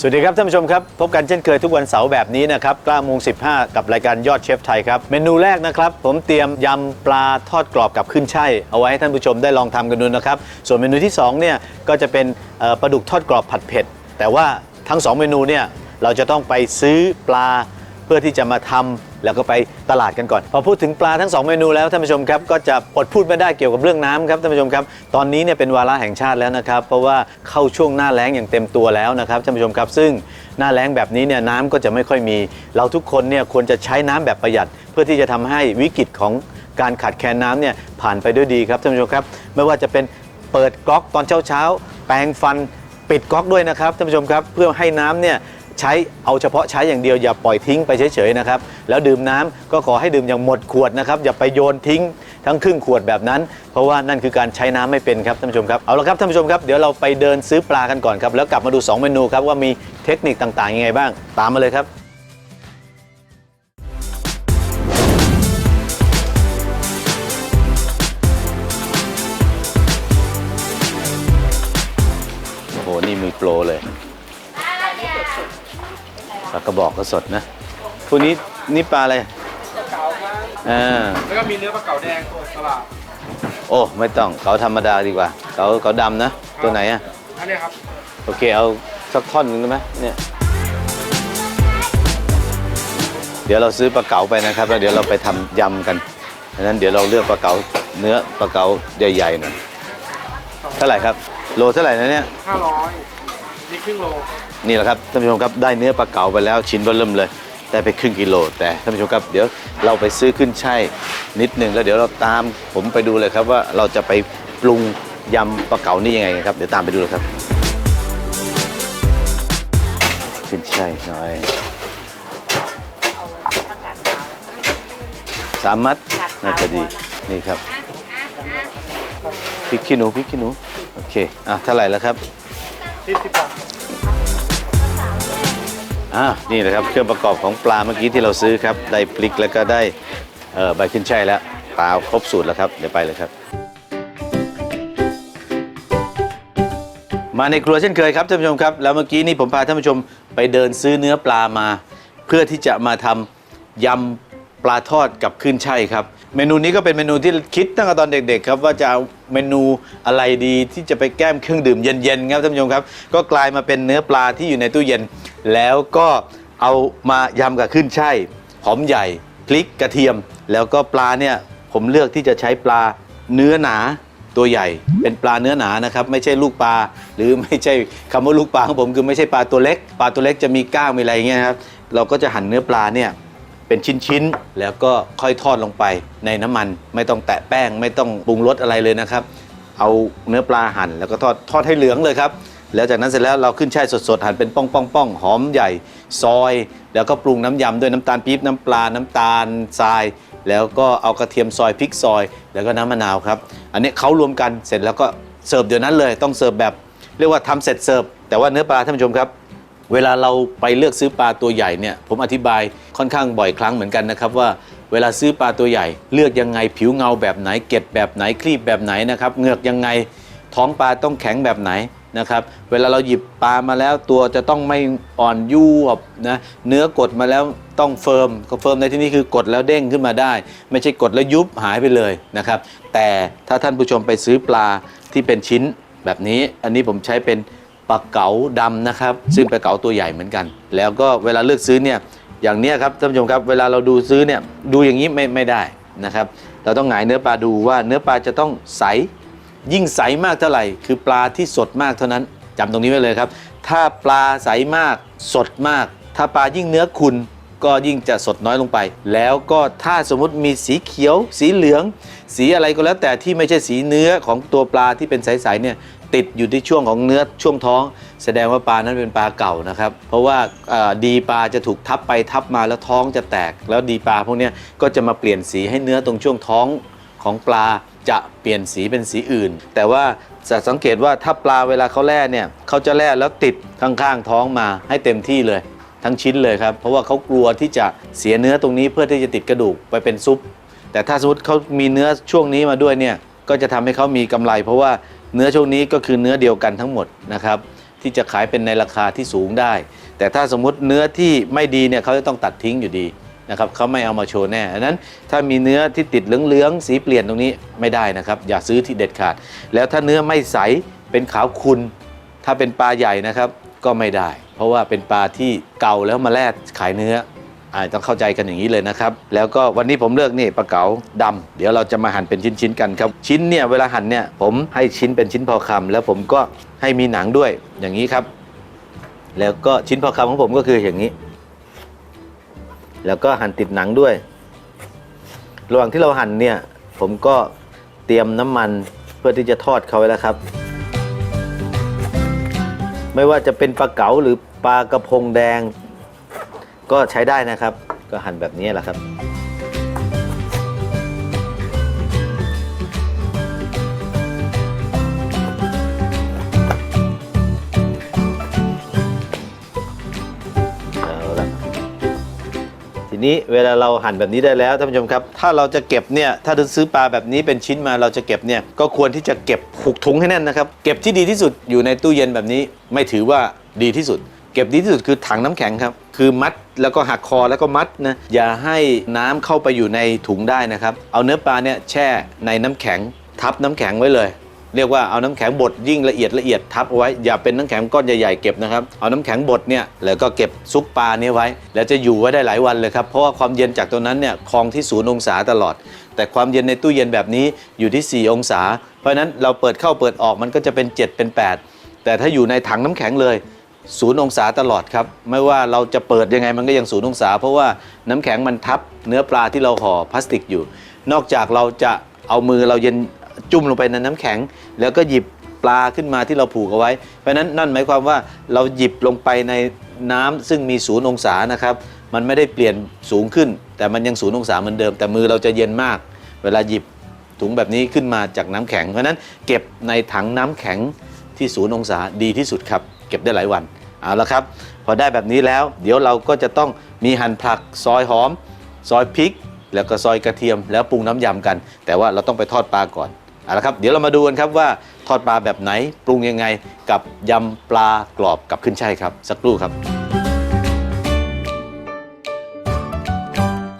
สวัสดีครับท่านผู้ชมครับ พบกันเช่นเคยทุกวันเสาร์แบบนี้นะครับกล้ามง15 กับรายการยอดเชฟไทยครับเมนูแรกนะครับ ผมเตรียมยำปลาทอดกรอบกับขึ้นช่ายเอาไว้ให้ท่านผู้ชมได้ลองทำกันดูนะครับ ส่วนเมนูที่2เนี่ยก็จะเป็นปลาดุกทอดกรอบผัดเผ็ด แต่ว่าทั้ง 2 เมนูเนี่ยเราจะต้องไปซื้อปลาเพื่อที่จะมาทำ แล้วก็ไปตลาดกันก่อน พอพูดถึงปลาทั้ง 2 เมนูแล้วท่านผู้ชมครับก็จะอดพูดไม่ได้เกี่ยวกับเรื่องน้ำครับท่านผู้ชมครับ ตอนนี้เนี่ยเป็นวาระแห่งชาติแล้วนะครับ เพราะว่าเข้าช่วงหน้าแล้งอย่างเต็มตัวแล้วนะครับท่านผู้ชมครับซึ่งหน้าแล้งแบบนี้เนี่ยน้ำก็จะไม่ค่อยมี เราทุกคนเนี่ยควรจะใช้น้ำแบบประหยัด เพื่อที่จะทำให้วิกฤตของการขาดแคลนน้ำเนี่ยผ่านไปด้วยดีครับท่านผู้ชมครับ ไม่ว่าจะเป็นเปิดก๊อกตอนเช้าๆแปรงฟันปิดก๊อกด้วยนะครับท่านผู้ชมครับเพื่อให้น้ำเนี่ย ใช้เอาเฉพาะใช้อย่างเดียวอย่าปล่อยทิ้งไปเฉยๆนะครับแล้วดื่มน้ำก็ขอให้ดื่มอย่างหมดขวดนะครับอย่าไปโยนทิ้งทั้งครึ่งขวดแบบนั้น เพราะว่านั่นคือการใช้น้ำไม่เป็นครับท่านผู้ชมครับเอาละครับท่านผู้ชมครับเดี๋ยวเราไปเดินซื้อปลากันก่อนครับแล้วกลับมาดู 2 เมนูครับว่ามีเทคนิคต่างๆยังไงบ้าง ตามมาเลยครับโอ้โหนี่มือโปรเลย ปลากระบอกก็สดนะพวกนี้นี่ปลาอะไรปลาเก๋าครับอ่าแล้วก็มีเนื้อปลาเก๋าแดงตลาดโอ้ไม่ต้องเขาธรรมดาดีกว่าเขาเขาดำนะ ตัวไหนอะอันเนี้ยครับโอเคเอาสักท่อนหนึงได้ไหมเนี่ยเดี๋ยวเราซื้อปลาเก๋าไปนะครับแล้วเดี๋ยวเราไปทำยำกันดังนั้นเดี๋ยวเราเลือกปลาเก๋าเนื้อปลาเก๋าใหญ่ๆหน่อยเท่าไหร่ครับ โลเท่าไหร่นะเนี่ย500 นี่ครึ่งโลนี่แหละครับท่านผู้ชมครับได้เนื้อปลาเก๋าไปแล้วชิ้นเบอเริ่มเลยได้ไปครึ่งกิโล แต่ท่านผู้ชมครับเดี๋ยวเราไปซื้อขึ้นช่ายนิดหนึ่งแล้วเดี๋ยวเราตามผมไปดูเลยครับว่าเราจะไปปรุงยำปลาเก๋านี่ยังไงครับเดี๋ยวตามไปดูเลยครับ ขึ้นช่ายหน่อยสามมัดน่าจะดีนี่ครับพริกขี้หนูพริกขี้หนูโอเคอะเท่าไหร่แล้วครับ ที่สิบบาทอ่านี่นะครับเครื่องประกอบของปลาเมื่อกี้ที่เราซื้อครับ ได้พริกแล้วก็ได้เอ่อใบขึ้นช่ายแล้วปลาครบสูตรแล้วครับ เดี๋ยวไปเลยครับ มาในครัวเช่นเคยครับท่านผู้ชมครับ แล้วเมื่อกี้นี่ผมพาท่านผู้ชมไปเดินซื้อเนื้อปลามา เพื่อที่จะมาทำยำปลาทอดกับขึ้นช่ายครับ เมนูนี้ก็เป็นเมนูที่คิดตั้งแต่ตอนเด็กๆครับว่าจะเอาเมนูอะไรดีที่จะไปแก้มเครื่องดื่มเย็นๆครับท่านผู้ชมครับ ก็กลายมาเป็นเนื้อปลาที่อยู่ในตู้เย็น แล้วก็เอามายำกับขึ้นช่ายหอมใหญ่พริกกระเทียม แล้วก็ปลาเนี่ยผมเลือกที่จะใช้ปลาเนื้อหนาตัวใหญ่ เป็นปลาเนื้อหนานะครับไม่ใช่ลูกปลา หรือไม่ใช่คำว่าลูกปลาของผมคือไม่ใช่ปลาตัวเล็ก ปลาตัวเล็กจะมีก้างมีอะไรอย่างเงี้ยครับเราก็จะหั่นเนื้อปลาเนี่ย เป็นชิ้นๆ แล้วก็ค่อยทอดลงไปในน้ำมัน ไม่ต้องแตะแป้ง ไม่ต้องปรุงรสอะไรเลยนะครับ เอาเนื้อปลาหั่นแล้วก็ทอดทอดให้เหลืองเลยครับ แล้วจากนั้นเสร็จแล้วเราขึ้นช่ายสดๆ หั่นเป็นป้องปองป้องหอมใหญ่ ซอย แล้วก็ปรุงน้ำยำด้วยน้ำตาลปี๊บน้ำปลาน้ำตาลทราย แล้วก็เอากระเทียมซอยพริกซอย แล้วก็น้ำมะนาวครับ อันนี้เขารวมกันเสร็จแล้วก็เสิร์ฟเดี๋ยวนั้นเลย ต้องเสิร์ฟแบบ เรียกว่าทำเสร็จเสิร์ฟแต่ว่าเนื้อปลาท่านผู้ชมครับ เวลาเราไปเลือกซื้อปลาตัวใหญ่เนี่ยผมอธิบายค่อนข้างบ่อยครั้งเหมือนกันนะครับว่าเวลาซื้อปลาตัวใหญ่ เลือกยังไงผิวเงาแบบไหนเกล็ดแบบไหนคลีบแบบไหนนะครับเงือกยังไงท้องปลาต้องแข็งแบบไหนนะครับเวลาเราหยิบปลามาแล้วตัวจะต้องไม่อ่อนยวบนะเนื้อกดมาแล้วต้องเฟิร์มก็เฟิร์มในที่นี้คือกดแล้วเด้งขึ้นมาได้ ไม่ใช่กดแล้วยุบหายไปเลยนะครับแต่ถ้าท่านผู้ชมไปซื้อปลาที่เป็นชิ้นแบบนี้ อันนี้ผมใช้เป็น ปลาเก๋าดำนะครับ ซึ่งปลาเก๋าตัวใหญ่เหมือนกัน แล้วก็เวลาเลือกซื้อเนี่ยอย่างเนี้ยครับท่านผู้ชมครับเวลาเราดูซื้อเนี่ยดูอย่างนี้ไม่ไม่ได้นะครับ เราต้องหงายเนื้อปลาดูว่าเนื้อปลาจะต้องใส ยิ่งใสมากเท่าไหร่ คือปลาที่สดมากเท่านั้นจำตรงนี้ไว้เลยครับ ถ้าปลาใสมากสดมาก ถ้าปลายิ่งเนื้อขุน ก็ยิ่งจะสดน้อยลงไป แล้วก็ถ้าสมมุติมีสีเขียว สีเหลือง สีอะไรก็แล้วแต่ที่ไม่ใช่สีเนื้อของตัวปลาที่เป็นใสๆเนี่ยติดอยู่ที่ช่วงของเนื้อช่วงท้อง แสดงว่าปลานั้นเป็นปลาเก่านะครับ เพราะว่าดีปลาจะถูกทับไปทับมาแล้วท้องจะแตก แล้วดีปลาพวกนี้ก็จะมาเปลี่ยนสีให้เนื้อตรงช่วงท้องของปลาจะเปลี่ยนสีเป็นสีอื่น แต่ว่าจะสังเกตว่าถ้าปลาเวลาเขาแล่เนี่ยเขาจะแล่แล้วติดข้างๆท้องมาให้เต็มที่เลย ทั้งชิ้นเลยครับ เพราะว่าเขากลัวที่จะเสียเนื้อตรงนี้เพื่อที่จะติดกระดูกไปเป็นซุป แต่ถ้าสมมติเขามีเนื้อช่วงนี้มาด้วยเนี่ยก็จะทำให้เขามีกำไร เพราะว่าเนื้อช่วงนี้ก็คือเนื้อเดียวกันทั้งหมดนะครับที่จะขายเป็นในราคาที่สูงได้ แต่ถ้าสมมติเนื้อที่ไม่ดีเนี่ยเขาจะต้องตัดทิ้งอยู่ดีนะครับเขาไม่เอามาโชว์แน่อันนั้นถ้ามีเนื้อที่ติดเหลืองๆสีเปลี่ยนตรงนี้ไม่ได้นะครับ อย่าซื้อที่เด็ดขาด แล้วถ้าเนื้อไม่ใสเป็นขาวขุนถ้าเป็นปลาใหญ่นะครับ ก็ไม่ได้ เพราะว่าเป็นปลาที่เก่าแล้วมาแลกขายเนื้ออ่าต้องเข้าใจกันอย่างนี้เลยนะครับ แล้วก็วันนี้ผมเลือกนี่ปลาเก๋าดำเดี๋ยวเราจะมาหั่นเป็นชิ้นๆกันครับ ชิ้นเนี่ยเวลาหั่นเนี่ยผมให้ชิ้นเป็นชิ้นพอคำแล้วผมก็ให้มีหนังด้วยอย่างนี้ครับ แล้วก็ชิ้นพอคำของผมก็คืออย่างนี้ แล้วก็หั่นติดหนังด้วย ระหว่างที่เราหั่นเนี่ยผมก็เตรียมน้ำมันเพื่อที่จะทอดเขาไว้แล้วครับ ไม่ว่าจะเป็นปลาเก๋าหรือปลากระพงแดง ก็ใช้ได้นะครับ ก็หั่นแบบนี้แหละครับ นี้เวลาเราหั่นแบบนี้ได้แล้วท่านผู้ชมครับ ถ้าเราจะเก็บเนี่ยถ้าเราซื้อปลาแบบนี้เป็นชิ้นมาเราจะเก็บเนี่ยก็ควรที่จะเก็บผูกถุงให้แน่นนะครับ เก็บที่ดีที่สุดอยู่ในตู้เย็นแบบนี้ ไม่ถือว่าดีที่สุด เก็บดีที่สุดคือถังน้ำแข็งครับ คือมัดแล้วก็หักคอแล้วก็มัดนะอย่าให้น้ำเข้าไปอยู่ในถุงได้นะครับ เอาเนื้อปลาเนี่ยแช่ในน้ำแข็งทับน้ำแข็งไว้เลย เรียกว่าเอาน้ำแข็งบดยิ่งละเอียดละเอียดทับเอาไว้อย่าเป็นน้ำแข็งก้อนใหญ่ๆเก็บนะครับเอาน้ำแข็งบดเนี่ยแล้วก็เก็บซุปปลาเนี้ไว้ แล้วจะอยู่ไว้ได้หลายวันเลยครับเพราะว่าความเย็นจากตัวนั้นเนี่ยคงที่ศูนย์องศาตลอด แต่ความเย็นในตู้เย็นแบบนี้อยู่ที่ 4 องศา เพราะฉะนั้นเราเปิดเข้าเปิดออกมันก็จะเป็น 7 เป็น 8 แต่ถ้าอยู่ในถังน้ำแข็งเลยศูนย์องศาตลอดครับ ไม่ว่าเราจะเปิดยังไงมันก็ยังศูนย์องศา เพราะว่าน้ำแข็งมันทับเนื้อปลาที่เราห่อพลาสติกอยู่ นอกจากเราจะเอามือเราเย็น จุ่มลงไปในน้ำแข็ง แล้วก็หยิบปลาขึ้นมาที่เราผูกเอาไว้ เพราะนั้นนั่นหมายความว่าเราหยิบลงไปในน้ำซึ่งมีศูนย์องศานะครับ มันไม่ได้เปลี่ยนสูงขึ้น แต่มันยังศูนย์องศาเหมือนเดิม แต่มือเราจะเย็นมาก เวลาหยิบถุงแบบนี้ขึ้นมาจากน้ำแข็ง เพราะฉะนั้นเก็บในถังน้ำแข็งที่ศูนย์องศาดีที่สุดครับ เก็บได้หลายวันเอาละครับ พอได้แบบนี้แล้ว เดี๋ยวเราก็จะต้องมีหั่นผักซอยหอม ซอยพริก แล้วก็ซอยกระเทียมแล้วปรุงน้ำยำกัน แต่ว่าเราต้องไปทอดปลาก่อน เอาละครับเดี๋ยวเรามาดูกันครับว่าทอดปลาแบบไหนปรุงยังไงกับยำปลากรอบกับขึ้นช่ายครับ สักครู่ครับ